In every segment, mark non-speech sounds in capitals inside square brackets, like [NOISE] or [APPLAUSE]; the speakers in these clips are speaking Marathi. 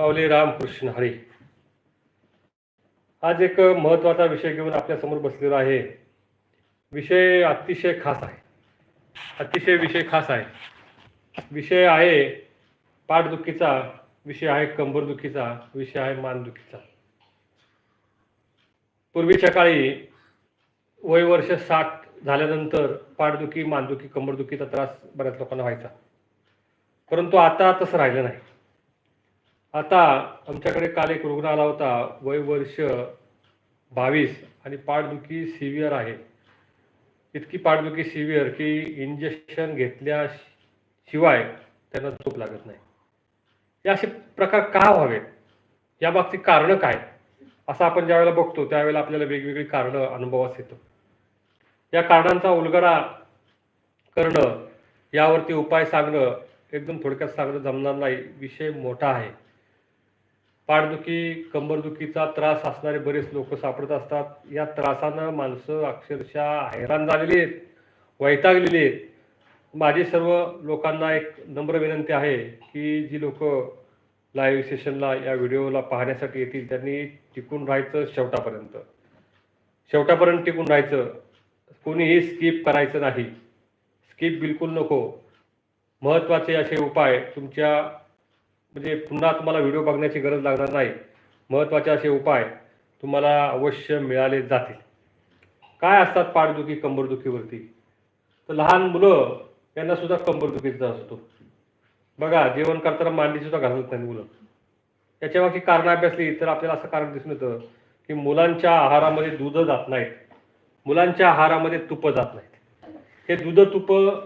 पावले रामकृष्ण हरी. आज एक महत्त्वाचा विषय घेऊन आपल्यासमोर बसलेला आहे. विषय अतिशय खास आहे. अतिशय विषय खास आहे. विषय आहे पाठदुखीचा विषय आहे कंबरदुखीचा विषय आहे मानदुखीचा. पूर्वीच्या काळी वय वर्ष साठ झाल्यानंतर पाठदुखी मानदुखी कंबरदुखीचा त्रास बऱ्याच लोकांना व्हायचा. परंतु आता तसं राहिलं नाही. आता आमच्याकडे काल एक रुग्ण आला होता वय वर्ष बावीस आणि पाठदुखी सिव्हिअर आहे. इतकी पाठदुखी सिव्हिअर की इंजेक्शन घेतल्याशिवाय त्यांना झोप लागत नाही. हे असे प्रकार का व्हावेत? या बाबतीत कारणं काय? असं आपण ज्यावेळेला बघतो त्यावेळेला आपल्याला वेगवेगळी कारणं अनुभवास येतं. या कारणांचा उलगडा करणं यावरती उपाय सांगणं एकदम थोडक्यात सांगणं जमणार नाही. विषय मोठा आहे. पाठदुखी कंबरदुखीचा त्रास असणारे बरेच लोक सापडत असतात. या त्रासानं माणसं अक्षरशः हैराण झालेली आहेत वैतागलेली आहेत. माझी सर्व लोकांना एक नम्र विनंती आहे की जी लोक लाईव्ह सेशनला या व्हिडिओला पाहण्यासाठी येतील त्यांनी टिकून राहायचं शेवटापर्यंत. शेवटापर्यंत टिकून राहायचं. कोणीही स्किप करायचं नाही. स्किप बिलकुल नको. महत्त्वाचे असे उपाय तुमच्या म्हणजे पुन्हा तुम्हाला व्हिडिओ बघण्याची गरज लागणार नाही. महत्त्वाचे असे उपाय तुम्हाला अवश्य मिळाले जातील. काय असतात पाठदुखी कंबरदुखीवरती? तर लहान मुलं यांना सुद्धा कंबरदुखीचा असतो बघा जेवण करताना मांडी सुद्धा घालत नाही मुलं. याच्यामागची कारणं अभ्यासली तर आपल्याला असं कारण दिसून येतं की मुलांच्या आहारामध्ये दूध जात नाहीत. मुलांच्या आहारामध्ये तुपं जात नाहीत. हे दूध तुपं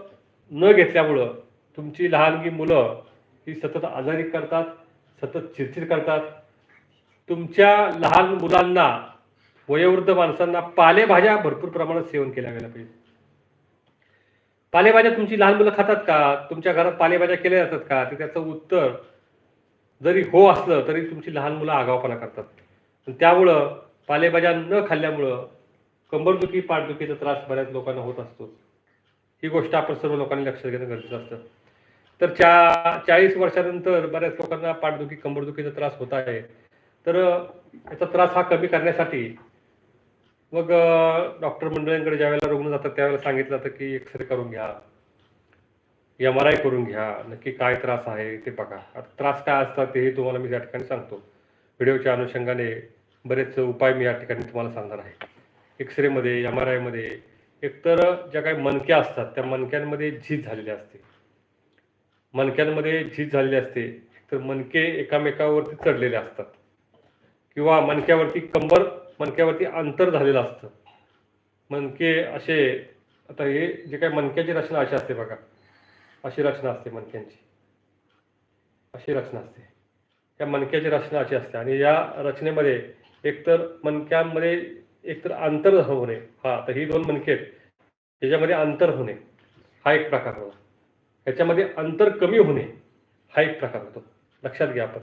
न घेतल्यामुळं तुमची लहानगी मुलं ही सतत आजारी करतात सतत चिडचिड करतात. तुमच्या लहान मुलांना वयोवृद्ध माणसांना पालेभाज्या भरपूर प्रमाणात सेवन केल्या गेल्या पाहिजे पालेभाज्या तुमची लहान मुलं खातात का? तुमच्या घरात पालेभाज्या केल्या जातात का? तर त्याचं उत्तर जरी हो असलं तरी तुमची लहान मुलं आगावपणा करतात. त्यामुळं पालेभाज्या न खाल्ल्यामुळं कंबरदुखी पाठदुखीचा त्रास बऱ्याच लोकांना होत असतो. ही गोष्ट आपण सर्व लोकांनी लक्षात घेणं गरजेचं असतं. तर चा चाळीस वर्षानंतर बऱ्याच लोकांना पाठदुखी कंबरदुखीचा त्रास होत आहे. तर याचा त्रास हा कमी करण्यासाठी मग डॉक्टर मंडळींकडे ज्यावेळेला रुग्ण जातात त्यावेळेला सांगितलं जातं की एक्सरे करून घ्या. एम आर आय करून घ्या. नक्की काय त्रास आहे ते बघा. आता त्रास काय असतात तेही तुम्हाला मी या ठिकाणी सांगतो. व्हिडिओच्या अनुषंगाने बरेच उपाय मी या ठिकाणी तुम्हाला सांगणार आहे. एक्सरेमध्ये एम आर आयमध्ये एकतर ज्या काही मणक्या असतात त्या मणक्यांमध्ये झीज झालेली असते. मणक्यांमध्ये झीज झालेली असते तर मणके एकामेकावरती चढलेले असतात. किंवा मणक्यावरती कंबर मणक्यावरती अंतर झालेलं असतं. मणके असे आता हे जे काही मणक्याची रचना अशी असते बघा. अशी रचना असते मणक्यांची. अशी रचना असते. या मणक्याची रचना अशी असते. आणि या रचनेमध्ये एकतर मणक्यांमध्ये एकतर अंतर होणे हा तर ही दोन मणके आहेत. त्याच्यामध्ये अंतर होणे हा एक प्रकार होतो. याच्यामध्ये अंतर कमी होणे हा एक प्रकार होतो. लक्षात घ्या आपण.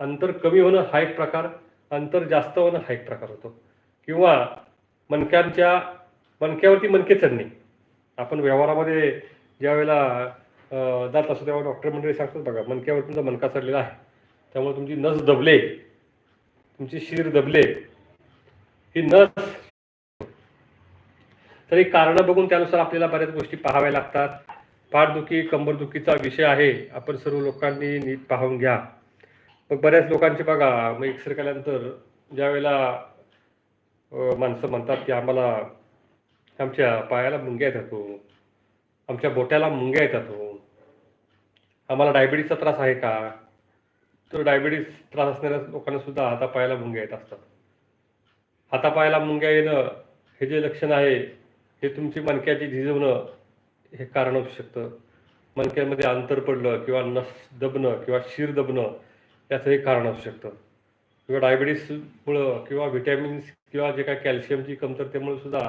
अंतर कमी होणं हा एक प्रकार अंतर जास्त होणं हा एक प्रकार होतो. किंवा मणक्यांच्या मणक्यावरती मणके चढणे. आपण व्यवहारामध्ये ज्या वेळेला जात असतो तेव्हा डॉक्टर मंडळी सांगतात बघा मणक्यावर तुमचा मणका चढलेला आहे. त्यामुळे तुमची नस दबले तुमची शिर दबले. ही नस तरी कारणं बघून त्यानुसार आपल्याला बऱ्याच गोष्टी पाहाव्या लागतात. पाठदुखी कंबरदुखीचा विषय आहे. आपण सर्व लोकांनी नीट पाहून घ्या. मग बऱ्याच लोकांचे बघा मग एक्सरे केल्यानंतर ज्यावेळेला माणसं म्हणतात की आम्हाला आमच्या पायाला मुंग्या येतात हो. आमच्या बोट्याला मुंग्या येतात हो. आम्हाला डायबिटीसचा त्रास आहे का? तर डायबिटीस त्रास असणाऱ्या लोकांना सुद्धा हातापायाला मुंग्या येत असतात. हातापायाला मुंग्या येणं हे जे लक्षण आहे हे तुमची मणक्याची झिजवणं हे कारण असू शकतं. मणक्यामध्ये अंतर पडलं किंवा नस दबणं किंवा शिर दबणं याचं हे कारण असू शकतं. किंवा डायबिटीसमुळं किंवा व्हिटॅमिन्स किंवा जे काय कॅल्शियमची कमतरतेमुळे सुद्धा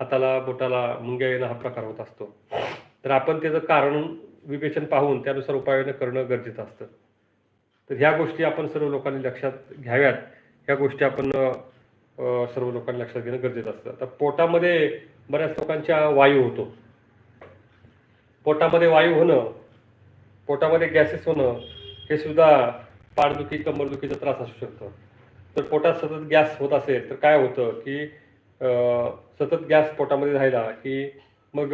हाताला बोटाला मुंग्या येणं हा प्रकार होत असतो. तर आपण त्याचं कारण विवेचन पाहून त्यानुसार उपाययोजना करणं गरजेचं असतं. तर ह्या गोष्टी आपण सर्व लोकांनी लक्षात घ्याव्यात. ह्या गोष्टी आपण सर्व लोकांनी लक्षात घेणं गरजेचं असतं. आता पोटामध्ये बऱ्याच लोकांच्या वायू होतो. पोटामध्ये वायू होणं पोटामध्ये गॅसेस होणं हे सुद्धा पाठदुखी कंबरदुखीचा त्रास असू शकतो. तर पोटात सतत गॅस होत असेल तर काय होतं की सतत गॅस पोटामध्ये राहिला की मग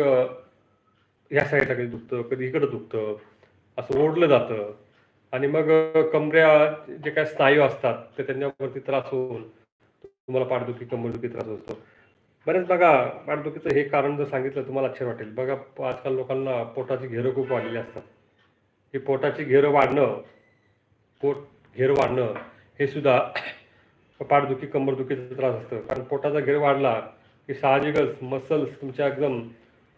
ह्या साईडला कधी दुखतं कधी इकडं दुखतं असं ओढलं जातं. आणि मग कमऱ्या जे काय स्नायू असतात ते त्यांच्यावरती त्रास होऊन तुम्हाला पाठदुखी कंबरदुखी त्रास होतो. बरेच बघा पाठदुखीचं हे कारण जर सांगितलं तुम्हाला आश्चर्य वाटेल. बघा आजकाल लोकांना पोटाची घेरं खूप वाढलेली असतात. हे पोटाची घेरं वाढणं पोट घेर वाढणं हे सुद्धा [COUGHS] पाठदुखी कंबरदुखीचा त्रास असतं. कारण पोटाचा घेर वाढला की साहजिकच मसल्स तुमच्या एकदम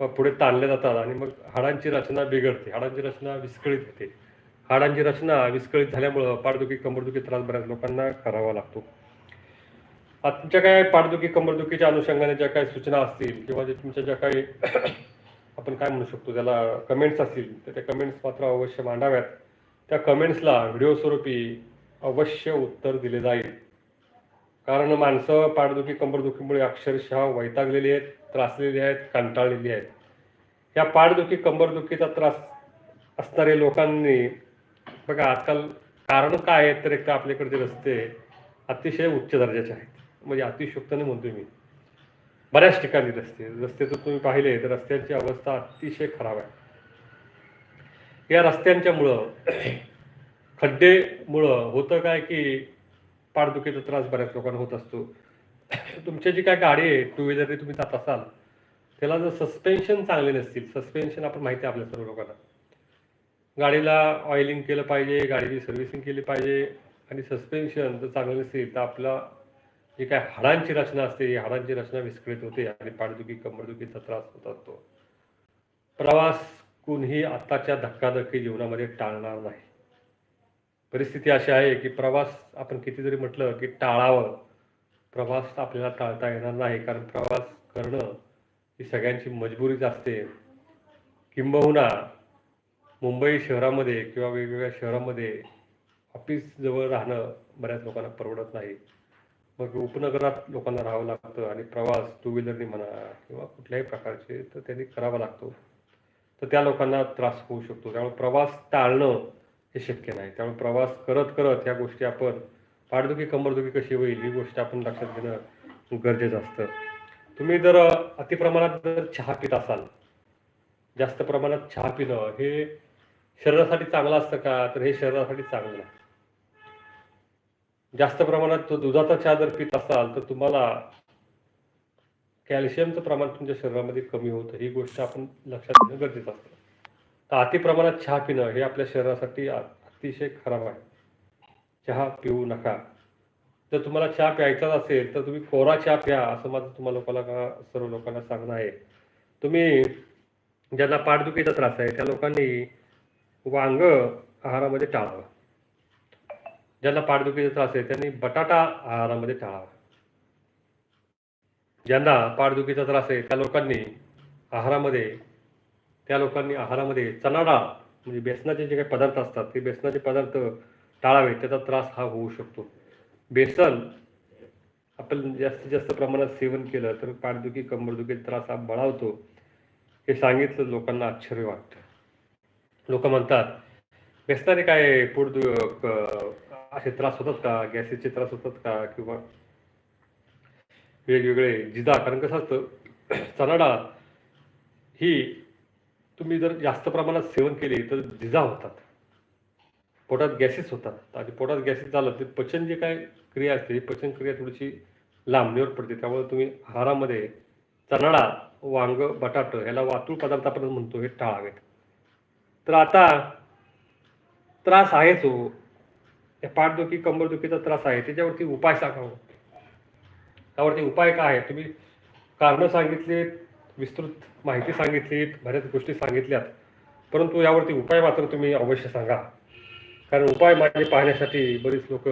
पुढे ताणले जातात आणि मग हाडांची रचना बिघडते. हाडांची रचना विस्कळीत होते. हाडांची रचना विस्कळीत झाल्यामुळं पाठदुखी कंबरदुखी त्रास बऱ्याच लोकांना करावा लागतो. तुमच्या काय पाठदुखी कंबरदुखीच्या अनुषंगाने ज्या काही सूचना असतील किंवा जे तुमच्या ज्या काही [CLEARS THROAT] आपण काय म्हणू शकतो त्याला कमेंट्स असतील तर त्या कमेंट्स मात्र अवश्य मांडाव्यात. त्या कमेंट्सला व्हिडिओ स्वरूपी अवश्य उत्तर दिले जाईल. कारण माणसं पाठदुखी कंबरदुखीमुळे अक्षरशः वैतागलेली आहेत त्रासलेली आहेत कंटाळलेली आहेत. या पाठदुखी कंबरदुखीचा त्रास असणारे लोकांनी बघा आजकाल कारण काय आहेत तर एक तर आपल्याकडचे रस्ते अतिशय उच्च दर्जाचे आहेत. म्हणजे अतिशयोक्ताने म्हणतोय मी. बऱ्याच ठिकाणी रस्ते रस्ते तर तुम्ही पाहिले तर रस्त्यांची अवस्था अतिशय खराब आहे. या रस्त्यांच्यामुळं [CLEARS THROAT] खड्डेमुळं होतं काय की पाठदुखीचा त्रास बऱ्याच लोकांना होत असतो. [CLEARS THROAT] तुमच्या जी काय गाडी आहे टू व्हीलरने तुम्ही जात असाल त्याला जर सस्पेन्शन चांगले नसतील सस्पेन्शन आपण माहिती आहे आपल्या सर्व लोकांना. गाडीला ऑइलिंग केलं पाहिजे गाडीची सर्व्हिसिंग केली पाहिजे आणि सस्पेन्शन जर चांगलं नसेल तर आपला जी काय हाडांची रचना असते ही हाडांची रचना विस्कळीत होते आणि पाठदुखी कंबरदुखीचा त्रास होत असतो. प्रवास कुणीही आत्ताच्या धक्काधक्की जीवनामध्ये टाळणार नाही. परिस्थिती अशी आहे की प्रवास आपण किती जरी म्हटलं की टाळावं. प्रवास आपल्याला टाळता येणार नाही कारण प्रवास करणं ही सगळ्यांची मजबुरीच असते. किंबहुना मुंबई शहरामध्ये किंवा वेगवेगळ्या शहरामध्ये ऑफिस जवळ राहणं बऱ्याच लोकांना परवडत नाही. मग उपनगरात लोकांना राहावं लागतं आणि प्रवास टू व्हीलरनी म्हणा किंवा कुठल्याही प्रकारचे तर त्यांनी करावा लागतो. तर त्या लोकांना त्रास होऊ शकतो. त्यामुळे प्रवास टाळणं हे शक्य नाही. त्यामुळे प्रवास करत करत ह्या गोष्टी आपण पाठदुखी कंबरदुखी कशी होईल ही गोष्ट आपण लक्षात घेणं गरजेचं असतं. तुम्ही जर अतिप्रमाणात जर चहा पित असाल जास्त प्रमाणात चहा पिणं हे शरीरासाठी चांगलं असतं का? तर हे शरीरासाठी चांगलं नाही. जास्त प्रमाणात तो दुधाचा चहा जर पित असाल तर तुम्हाला कॅल्शियमचं प्रमाण तुमच्या शरीरामध्ये कमी होतं. ही गोष्ट आपण लक्षात घेणं गरजेचं असतं. तर अति प्रमाणात चहा पिणं हे आपल्या शरीरासाठी अतिशय खराब आहे. चहा पिऊ नका. जर तुम्हाला चहा प्यायचाच असेल तर तुम्ही कोरा चहा प्या असं माझं तुम्हाला लोकांना का- सर्व लोकांना सांगणं आहे. तुम्ही ज्यांना पाठदुखीचा त्रास आहे त्या लोकांनी वांग आहारामध्ये टाळावं. ज्यांना पाठदुखीचा त्रास आहे त्यांनी बटाटा आहारामध्ये टाळावा. ज्यांना पाठदुखीचा त्रास आहे त्या लोकांनी आहारामध्ये त्या लोकांनी आहारामध्ये चणाडा म्हणजे बेसनाचे जे काही पदार्थ असतात ते बेसनाचे पदार्थ टाळावे त्याचा त्रास हा होऊ शकतो. बेसन आपण जास्तीत जास्त प्रमाणात सेवन केलं तर पाठदुखी कंबरदुखी त्रास हा बळावतो हे सांगितलं लोकांना आश्चर्य वाटतं. लोक म्हणतात बेसनाने काय पोट असे त्रास होतात का? गॅसेसचे त्रास होतात का? किंवा वेगवेगळे जिजा कारण कसं असतं [CLEARS THROAT] चणाडाळ ही तुम्ही जर जास्त प्रमाणात सेवन केले तर जिजा होतात. पोटात गॅसेस होतात. आणि पोटात गॅसेस झालं तर पचन जे काय क्रिया असते ही पचन क्रिया थोडीशी लांबणीवर पडते. त्यामुळे तुम्ही आहारामध्ये चणाडा वांग बटाट ह्याला वातूळ पदार्थ आपण म्हणतो हे टाळावेत. तर आता त्रास आहेच हो त्या पाठदुखी कंबरदुखीचा त्रास आहे. त्याच्यावरती उपाय सांगावं हो. त्यावरती उपाय काय आहे? तुम्ही कारणं सांगितलीत विस्तृत माहिती सांगितलीत बऱ्याच गोष्टी सांगितल्यात. परंतु यावरती उपाय मात्र तुम्ही अवश्य सांगा. कारण उपाय माझे पाहण्यासाठी बरीच लोक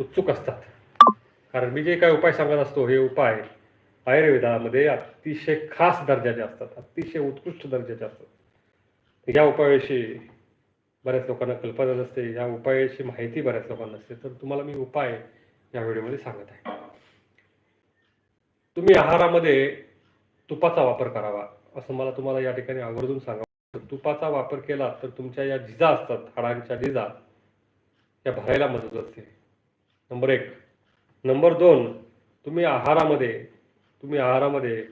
उत्सुक असतात. कारण मी जे काय उपाय सांगत असतो हे उपाय आयुर्वेदामध्ये अतिशय खास दर्जाचे असतात. अतिशय उत्कृष्ट दर्जाचे असतात. या उपायाविषयी बऱ्याच लोकांना कल्पना नसते या उपायाची माहिती बऱ्याच लोकांना नसते. तर तुम्हाला मी उपाय या व्हिडिओमध्ये सांगत आहे. तुम्ही आहारामध्ये तुपाचा वापर करावा असं मला तुम्हाला या ठिकाणी आवर्जून सांगावं तुपाचा वापर केला तर तुमच्या या जिजा असतात हाडांच्या जिजा या भरायला मदत असते नंबर एक. नंबर दोन तुम्ही आहारामध्ये तुम्ही आहारामध्ये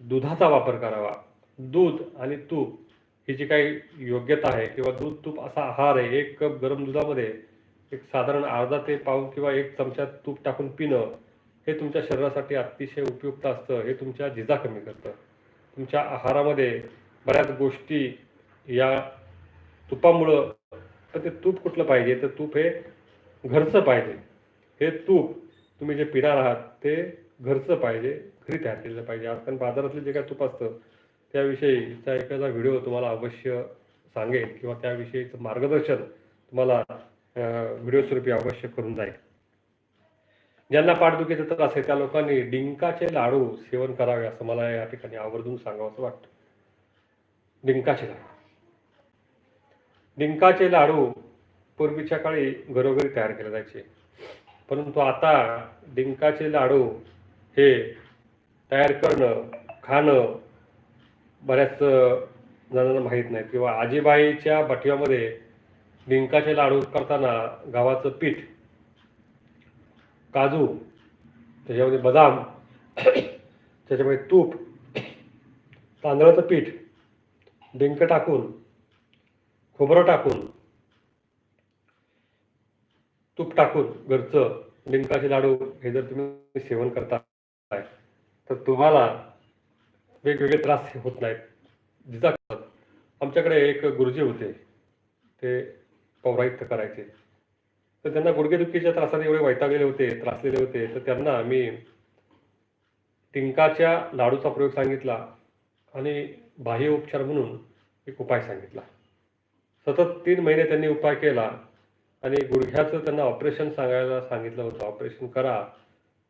दुधाचा वापर करावा. दूध आणि तूप ही जी काही योग्यता आहे किंवा दूध तूप असा आहार आहे एक कप गरम दुधामध्ये एक साधारण अर्धा ते पाऊन किंवा एक चमचा तूप टाकून पिणं हे तुमच्या शरीरासाठी अतिशय उपयुक्त असतं हे तुमच्या जिजा कमी करतं. तुमच्या आहारामध्ये बऱ्याच गोष्टी या तुपामुळं तर ते तूप कुठलं पाहिजे? तर तूप हे घरचं पाहिजे. हे तूप तुम्ही जे पिणार आहात ते घरचं पाहिजे घरी तयार केलेलं पाहिजे. आजकाल बाजारातलं जे काय तूप असतं त्याविषयीचा एखादा व्हिडिओ तुम्हाला अवश्य सांगेल किंवा त्याविषयीचं मार्गदर्शन तुम्हाला व्हिडिओ स्वरूपी अवश्य करून जाईल. ज्यांना पाठदुखीचा त्रास आहे त्या लोकांनी डिंकाचे लाडू सेवन करावे असं मला या ठिकाणी आवर्जून सांगावंसं वाटतं. डिंकाचे लाडू. डिंकाचे लाडू पूर्वीच्या काळी घरोघरी तयार केले जायचे. परंतु आता डिंकाचे लाडू हे तयार करणं खाणं बऱ्याच जणांना माहीत नाही. किंवा आजीबाईच्या बटव्यामध्ये डिंकाचे लाडू करताना गव्हाचं पीठ काजू त्याच्यामध्ये बदाम त्याच्यामध्ये तूप तांदळाचं पीठ डिंक टाकून खोबरं टाकून तूप टाकून घरचं डिंकाचे लाडू हे जर तुम्ही सेवन करता तर तुम्हाला वेगवेगळे त्रास होत नाहीत. जिजा आमच्याकडे एक गुरुजी होते. ते पौराहित्य करायचे. तर त्यांना गुडघेदुखीच्या त्रासाने एवढे वैतागलेले होते त्रासलेले होते. तर त्यांना आम्ही टिंकाच्या लाडूचा प्रयोग सांगितला आणि बाह्य उपचार म्हणून एक उपाय सांगितला. सतत तीन महिने त्यांनी उपाय केला आणि गुडघ्याचं त्यांना ऑपरेशन सांगायला सांगितलं होतं. ऑपरेशन करा.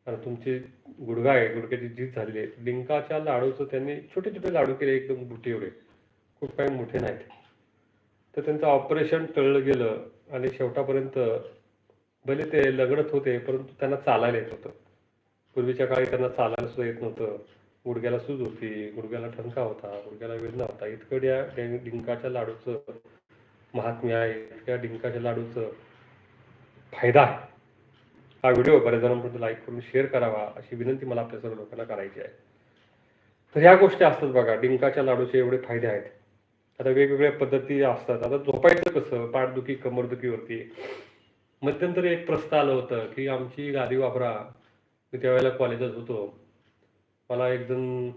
आणि तुमची गुडघा आहे गुडघ्याची जीत झालेली आहे. डिंकाच्या लाडूचं त्यांनी छोटे छोटे लाडू केले एकदम बुटे एवढे. खूप काही मोठे नाहीत. तर त्यांचं ऑपरेशन टळलं गेलं आणि शेवटापर्यंत भले ते लगडत होते परंतु त्यांना चालायला येत होतं. पूर्वीच्या काळी त्यांना चालायला सुद्धा येत नव्हतं. गुडघ्याला सूज होती गुडघ्याला ठणका होता गुडघ्याला वेदना होता. इतकं या डिंकाच्या लाडूचं महात्म्य आहे इतक्या डिंकाच्या लाडूचं फायदा आहे. हा व्हिडिओ बऱ्याच जणांपर्यंत लाईक करून शेअर करावा अशी विनंती मला आपल्या सर्व लोकांना करायची आहे. तर ह्या गोष्टी असतात बघा डिंकाच्या लाडूचे एवढे फायदे आहेत. आता वेगवेगळ्या पद्धती असतात. आता झोपायचं कसं? पाठदुखी कमरदुखीवरती. मध्यंतरी एक प्रस्ताव आलं होतं की आमची गादी वापरा. मी त्यावेळेला कॉलेजात होतो. मला एक जण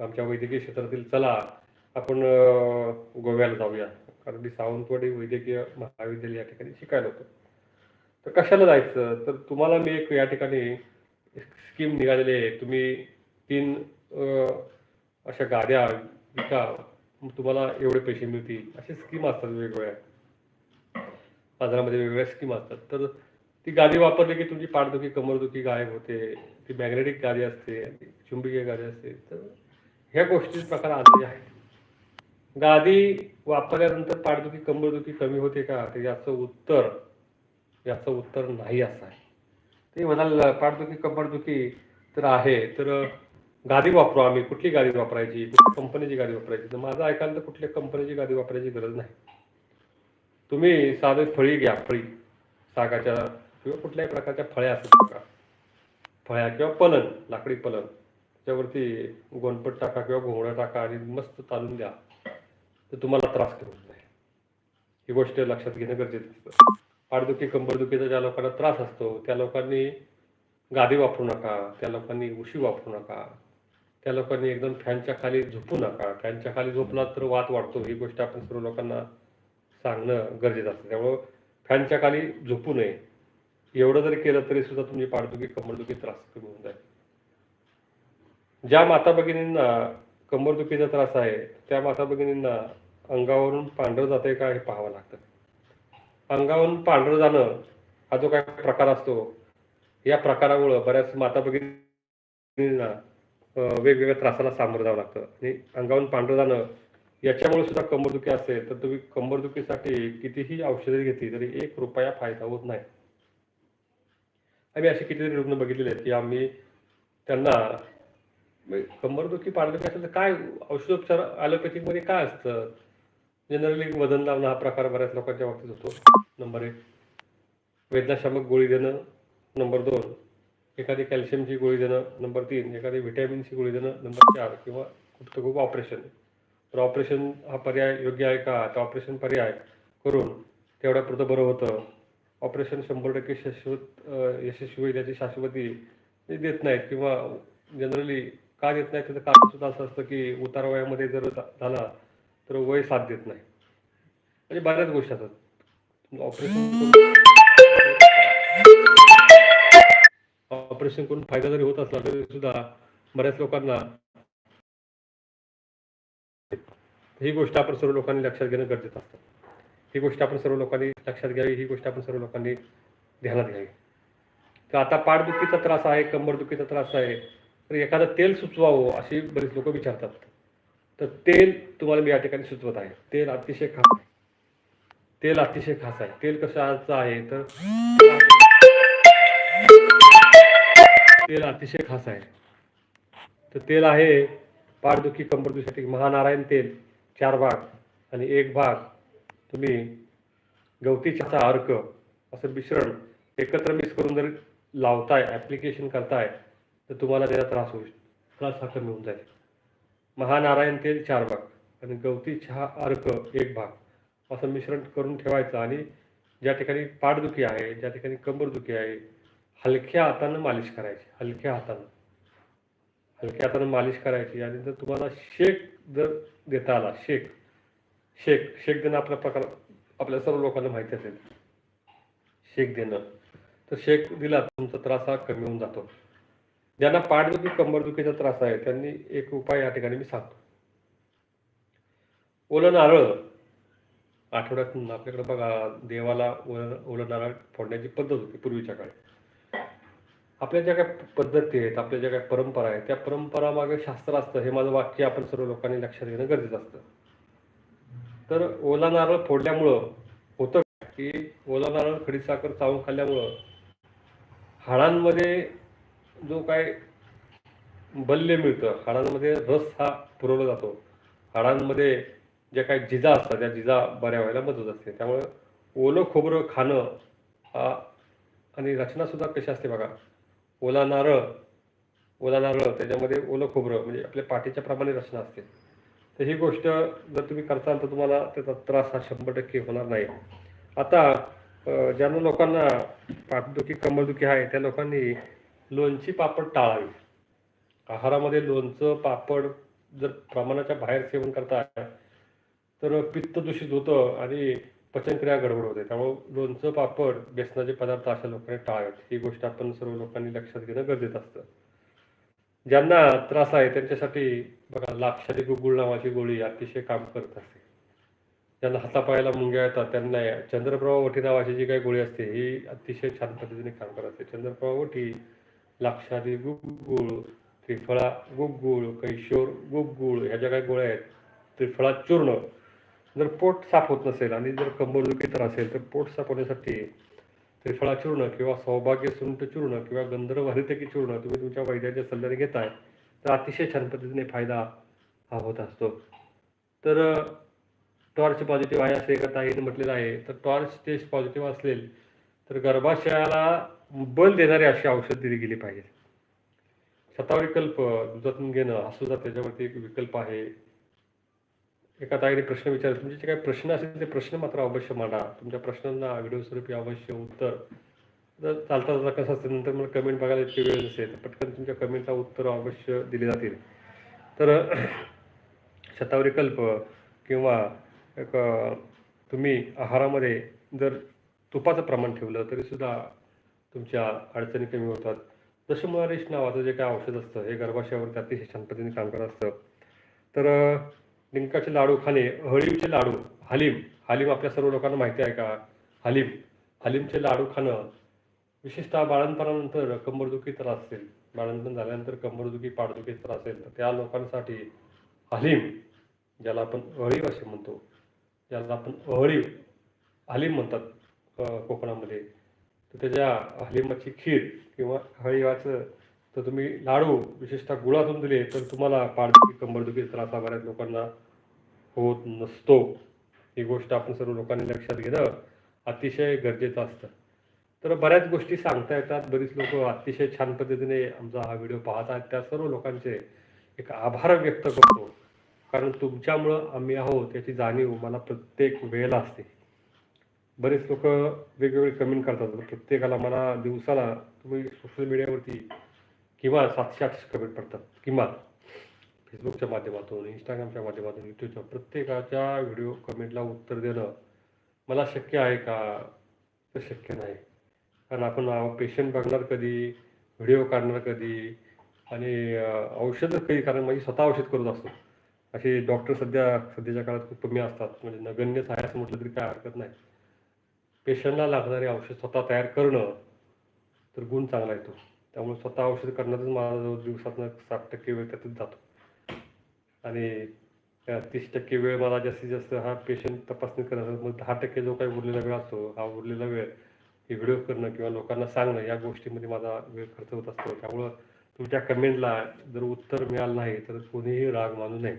आमच्या वैद्यकीय क्षेत्रातील चला आपण गोव्याला जाऊया. कारण मी सावंतवाडी वैद्यकीय महाविद्यालय या ठिकाणी शिकायला होतो. तर कशाला जायचं? तर तुम्हाला मी एक या ठिकाणी स्कीम निघालेली आहे. तुम्ही तीन अशा गाड्या विका. तुम्हाला एवढे पैसे मिळतील. असे स्कीम असतात वेगवेगळ्या. बाजारामध्ये वेगवेगळ्या स्कीम असतात. तर ती गादी वापरली की तुमची पाठदुखी कमरदुखी गायब होते. ती मॅग्नेटिक गादी असते चुंबकीय गादी असते. तर ह्या गोष्टी प्रकार आजही आहेत. गादी वापरल्यानंतर पाठदुखी कंबरदुखी कमी होते का? तर याचं उत्तर याचं उत्तर नाही असं आहे. ते म्हणाल पाठदुखी कंबरदुखी तर आहे. तर गादी वापरू आम्ही. कुठली गादी वापरायची? कुठली कंपनीची गादी वापरायची? तर माझं ऐकायला तर कुठल्या कंपनीची गादी वापरायची गरज नाही. तुम्ही साधे फळी घ्या फळी. सागाच्या किंवा कुठल्याही प्रकारच्या फळ्या असू का फळ्या किंवा पलन लाकडी पलन त्याच्यावरती गोणपट टाका किंवा घोंगडा टाका आणि मस्त चालून द्या. तर तुम्हाला त्रास करू नाही ही गोष्ट लक्षात घेणं गरजेचं असतं. पाठदुखी कंबरदुखीचा ज्या लोकांना त्रास असतो त्या लोकांनी गादी वापरू नका त्या लोकांनी उशी वापरू नका त्या लोकांनी एकदम फॅनच्या खाली झोपू नका. फॅनच्या खाली झोपला तर वात वाढतो ही गोष्ट आपण सर्व लोकांना सांगणं गरजेचं असतं. त्यामुळं फॅनच्या खाली झोपू नये. एवढं जरी केलं तरी सुद्धा तुमची पाठदुखी कंबरदुखी त्रास कमी होऊन जाईल. ज्या माता भगिनींना कंबरदुखीचा त्रास आहे त्या माता भगिनींना अंगावरून पांढरं जाते का हे पाहावं लागतं. अंगावरून पांढरं जाणं हा जो काय प्रकार असतो या प्रकारामुळं बऱ्याच माता भगिनींना वेगवेगळ्या त्रासाला सामोरं जावं लागतं. आणि अंगावरून पांढरं जाणं याच्यामुळे सुद्धा कंबरदुखी असेल तर तुम्ही कंबरदुखीसाठी कितीही औषधे घेतली तरी एक रुपया फायदा होत नाही. आम्ही असे कितीतरी रुग्ण बघितलेले आहेत की आम्ही त्यांना म्हणजे कंबरदुखी पांढरदुखी असेल तर काय औषधोपचार ॲलोपॅथिकमध्ये काय असतं? जनरली वजन लावणं हा प्रकार बऱ्याच लोकांच्या बाबतीत होतो. नंबर एक. वेदनाशामक गोळी देणं नंबर दोन. एखादी कॅल्शियमची गोळी देणं नंबर तीन. एखादी व्हिटॅमिनची गोळी देणं नंबर चार. किंवा खूप तर खूप ऑपरेशन. तर ऑपरेशन हा पर्याय योग्य आहे का? तर ऑपरेशन पर्याय करून तेवढ्यापुरतं बरं होतं. ऑपरेशन शंभर टक्के शाश्वत यशस्वी त्याची शाश्वती देत नाहीत. किंवा जनरली का देत नाहीत? त्याचं कारण सुद्धा असं असतं की उतार वयामध्ये जर झाला तर वय साथ देत नाही. म्हणजे बऱ्याच गोष्टी असतात. ऑपरेशन ऑपरेशन करून फायदा जरी होत असला तरी सुद्धा बऱ्याच लोकांना ही गोष्ट आपण सर्व लोकांनी लक्षात घेणं गरजेचं असतं. ही गोष्ट आपण सर्व लोकांनी लक्षात घ्यावी ही गोष्ट आपण सर्व लोकांनी ध्यानात घ्यावी. तर आता पाठदुखीचा त्रास आहे कंबरदुखीचा त्रास आहे. तर एखादं तेल सुचवावं अशी बरीच लोक विचारतात. तर तेल तुम्हाला मी या ठिकाणी सुचवत आहे. तेल अतिशय खा आहे. तेल अतिशय खास आहे. तेल कशाचं आहे तर तेल अतिशय खास आहे. तर तेल आहे पाठदुखी कंबरदुखीसाठी महानारायण तेल चार भाग आणि एक भाग. तुम्ही गवती चहाचा अर्क असं मिश्रण एकत्र मिक्स करून जर लावताय ॲप्लिकेशन करताय तर तुम्हाला त्याचा त्रास होईल. त्रास हा कमी होऊन जाईल. महानारायण तेल चार भाग आणि गवती चहा अर्क एक भाग. असं मिश्रण करून ठेवायचं आणि ज्या ठिकाणी पाठदुखी आहे ज्या ठिकाणी कंबरदुखी आहे हलक्या हातानं मालिश करायची हलक्या हातानं. हलक्या हातानं मालिश करायची आणि जर तुम्हाला शेक जर देता आला शेक शेक शेक देणं आपल्या प्रकार आपल्या सर्व लोकांना माहिती असेल. शेक देणं. तर शेक दिला तुमचा त्रास हा कमी होऊन जातो. ज्यांना पाठदुखी कंबरदुखीचा त्रास आहे त्यांनी एक उपाय या ठिकाणी मी सांगतो. ओलं नारळ आठवड्यातून आपल्याकडे बघा देवाला ओलं ओलं नारळ फोडण्याची पद्धत होती पूर्वीच्या काळी. आपल्या ज्या काही पद्धती आहेत आपल्या ज्या काही परंपरा आहेत त्या परंपरामागे शास्त्र असतं हे माझं वाक्य आपण सर्व लोकांनी लक्षात घेणं गरजेचं असतं. तर ओला नारळ फोडल्यामुळं होतं की ओला नारळ खडीसाखर चावून खाल्ल्यामुळं हाडांमध्ये जो काय बल्य मिळतं हाडांमध्ये रस हा पुरवला जातो. हाडांमध्ये ज्या काही जिजा असतात त्या जिजा बऱ्या व्हायला मदत असते. त्यामुळे ओलं खोबरं खाणं हा आणि रचनासुद्धा कशी असते बघा. ओला नारळ ओला नारळ त्याच्यामध्ये ओलं खोबरं म्हणजे आपल्या पाठीच्या प्रमाणे रचना असते. तर ही गोष्ट जर तुम्ही करताल तर तुम्हाला त्याचा त्रास हा शंभर टक्के होणार नाही. आता ज्यांना लोकांना पाठदुखी कमरदुखी आहे त्या लोकांनी लोणची पापड टाळावी. आहारामध्ये लोणचं पापड जर प्रमाणाच्या बाहेर सेवन करता तर पित्त दूषित होतं आणि पचनक्रिया गडबड होते. त्यामुळे लोणचं पापड बेसनाचे पदार्थ अशा लोकांनी टाळावेत ही गोष्ट आपण सर्व लोकांनी लक्षात घेणं गरजेचं असतं. ज्यांना त्रास आहे त्यांच्यासाठी बघा लाक्षादी गुगुळ नावाची गोळी अतिशय काम करत असते. ज्यांना हातापायाला मुंग्या येतात त्यांना चंद्रप्रभा वठी नावाची जी काही गोळी असते ही अतिशय छान पद्धतीने काम करत असते. चंद्रप्रभा वठी लाक्षादी गुगुळ त्रिफळा गुगुळ कैशोर गुगुळ ह्या ज्या काही गोळ्या आहेत त्रिफळा चूर्ण जर पोट साफ होत नसेल आणि जर कंबरदुखी तर असेल तर पोट साफ होण्यासाठी त्रिफळा चूर्ण किंवा सौभाग्य सुंठ चूर्ण किंवा गंधर्व हरितकी चूर्ण तुम्ही तुमच्या वैद्याच्या सल्ल्याने घेताय तर अतिशय छान पद्धतीने फायदा हा होत असतो. तर टॉर्च पॉझिटिव्ह आहे असे एका ताईने म्हटलेलं आहे. तर टॉर्च टेस्ट पॉझिटिव्ह असेल तर गर्भाशयाला बल देणारी अशी औषध दिली गेली पाहिजे. शताविकल्प दुधातून घेणं हा सुद्धा त्याच्यावरती एक विकल्प आहे. एका ताईने प्रश्न विचारले तुमचे जे काही प्रश्न असेल ते प्रश्न मात्र अवश्य मांडा. तुमच्या प्रश्नांना व्हिडिओ स्वरूपी अवश्य उत्तर. जर चालता चालता कसं असतं नंतर मला कमेंट बघायला इतकी वेळ नसेल तर पटकन तुमच्या कमेंटला उत्तर अवश्य दिली जातील. तर [CLEARS THROAT] शतावरी कल्प किंवा एक तुम्ही आहारामध्ये जर तुपाचं प्रमाण ठेवलं तरीसुद्धा तुमच्या अडचणी कमी होतात. दशमुळारीश नावाचं जे काय औषध असतं हे गर्भाशयावरती अतिशय छान पद्धतीने काम करत असतं. तर डिंकाचे लाडू खाणे हळीवचे लाडू हालिम. हालिम आपल्या सर्व लोकांना माहिती आहे का? हालिम. हालिमचे लाडू खाणं विशेषतः बाळंतपणानंतर कंबरदुखी त्रास असेल बाळंतपण झाल्यानंतर कंबरदुखी पाठदुखी त्रास असेल. तर त्या लोकांसाठी हालिम ज्याला आपण अळीव असे म्हणतो ज्याला आपण अळीव हालिम म्हणतात कोकणामध्ये. तर त्याच्या हलिमाची खीर किंवा हळीवाचं तर तुम्ही लाडू विशेषतः गुळातून दिले तर तुम्हाला पाठदुखी कंबरदुखी त्रास हा बऱ्याच लोकांना होत नसतो. ही गोष्ट आपण सर्व लोकांनी लक्षात घेणं अतिशय गरजेचं असतं. तर बऱ्याच गोष्टी सांगता येतात. बरीच लोक अतिशय छान पद्धतीने आमचा हा व्हिडिओ पाहत आहेत. त्या सर्व लोकांचे एक आभार व्यक्त करतो. कारण तुमच्यामुळं आम्ही आहोत याची जाणीव मला प्रत्येक वेळेला असते. बरेच लोक वेगवेगळे कमेंट करतात. प्रत्येकाला मला दिवसाला तुम्ही सोशल मीडियावरती किंवा सातशे आठशे कमेंट पडतात. किंवा फेसबुकच्या माध्यमातून इंस्टाग्रामच्या माध्यमातून यूट्यूबच्या प्रत्येकाच्या व्हिडिओ कमेंटला उत्तर देणं मला शक्य आहे का? तर शक्य नाही. कारण आपण पेशंट बघणार कधी व्हिडिओ काढणार कधी आणि औषधं कधी कारण माझी स्वतः औषध करत असतो. असे डॉक्टर सध्या सध्याच्या काळात खूप कमी असतात. म्हणजे नगण्यच आहे असं म्हटलं तरी काय हरकत नाही. पेशंटला लागणारे औषध स्वतः तयार करणं तर गुण चांगला येतो त्यामुळे स्वतः औषध करण्यातच माझा जवळ दिवसातनं साठ टक्के वेळ त्यातच जातो. आणि त्या तीस टक्के वेळ मला जास्तीत जास्त हा पेशंट तपासणी करण्याचा मग दहा टक्के जो काही उरलेला वेळ असतो हा उरलेला वेळ हे व्हिडिओ करणं किंवा लोकांना सांगणं या गोष्टीमध्ये माझा वेळ खर्च होत असतो. त्यामुळं तुमच्या कमेंटला जर उत्तर मिळालं नाही तर कोणीही राग मानू नये.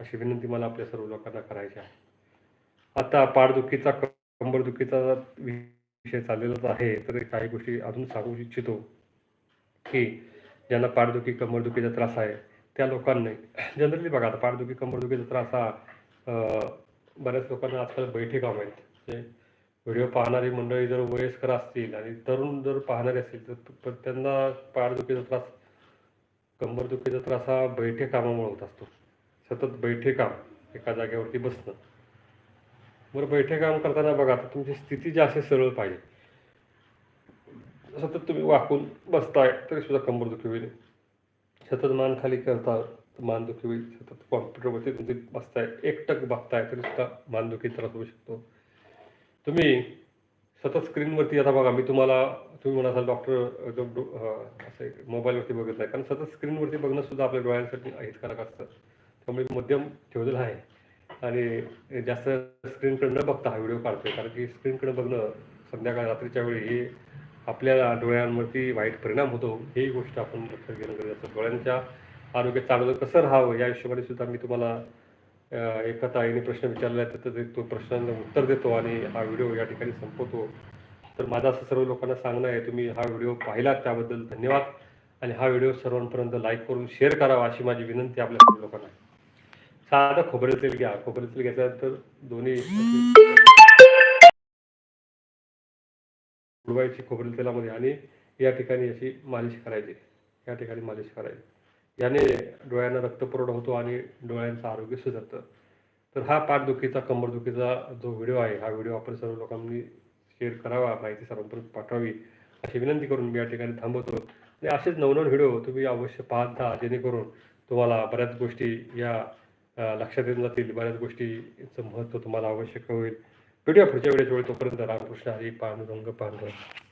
अशी विनंती मला आपल्या सर्व लोकांना करायची आहे. आता पाठदुखीचा कंबरदुखीचा विषय चाललेलाच आहे तर काही गोष्टी अजून सांगू इच्छितो. की ज्यांना पाठदुखी कंबरदुखीचा त्रास आहे त्या लोकांनी जनरली बघा आता पाठदुखी कंबरदुखीचा त्रास हा बऱ्याच लोकांना आजकाल बैठे काम आहेत. म्हणजे व्हिडिओ पाहणारी मंडळी जर वयस्कर असतील आणि तरुण जर पाहणारे असतील तर तर त्यांना पाठदुखीचा त्रास कंबरदुखीचा त्रास हा बैठे कामामुळे होत असतो. सतत बैठे काम एका जागेवरती बसणं. बरं बैठे काम करताना बघा आता तुमची स्थिती जी असे सरळ पाहिजे. सतत तुम्ही वाकून बसताय तरी सुद्धा कंबरदुखी होईल. सतत मान खाली करता तर मानदुखी होईल. सतत कॉम्प्युटरवरती तुम्ही बसताय एकटक बघताय तरी सुद्धा मानदुखी त्रास होऊ शकतो. तुम्ही सतत स्क्रीनवरती आता बघा मी तुम्हाला तुम्ही म्हणाल डॉक्टर जो डो- असं एक मोबाईलवरती बघत आहे कारण सतत स्क्रीनवरती बघणं सुद्धा आपल्या डोळ्यांसाठी हितकारक असतं. त्यामुळे मध्यम ठेवलेलं आहे. आणि जास्त स्क्रीनकडे न बघता हा व्हिडिओ काढतोय. कारण की स्क्रीनकडे बघणं संध्याकाळ रात्रीच्या वेळी हे आपल्या डोळ्यांवरती वाईट परिणाम होतो ही गोष्ट आपण लक्षात घेणं गरजेचं आहे. डोळ्यांच्या आरोग्य चांगलं कसं राहावं या हिशोबाने सुद्धा मी तुम्हाला अं, एका ताईने प्रश्न विचारला आहे तर तो प्रश्नांना उत्तर देतो आणि हा व्हिडिओ या ठिकाणी संपवतो तर माझं असं सर्व लोकांना सांगणं आहे तुम्ही हा व्हिडिओ पाहिलात त्याबद्दल धन्यवाद आणि हा व्हिडिओ सर्वांपर्यंत लाईक करून शेअर करावा अशी माझी विनंती आपल्या सर्व लोकांना आहे. साधं खोबरेल तेल घ्या खोबरेल तेल घेतल्यानंतर दोन्ही उडवायची खोबरेल तेलामध्ये आणि या ठिकाणी अशी मालिश करायची. या ठिकाणी मालिश करायची. याने डोळ्यांना रक्तपुरवठा होतो आणि डोळ्यांचं आरोग्य सुधारतं. तर हा पाठदुखीचा कंबरदुखीचा जो व्हिडिओ आहे हा व्हिडिओ आपण सर्व लोकांनी शेअर करावा माहिती सर्वांपर्यंत पाठवावी अशी विनंती करून मी या ठिकाणी थांबवतो. आणि असेच नवनवीन व्हिडिओ तुम्ही अवश्य पाहत जा जेणेकरून तुम्हाला बऱ्याच गोष्टी या लक्षात येऊन जातील. बऱ्याच गोष्टीचं महत्त्व तुम्हाला आवश्यक होईल. भेटूया पुढच्या वेळेस वेळ तोपर्यंत रामकृष्ण हरी पांडुरंग पांडुरंग.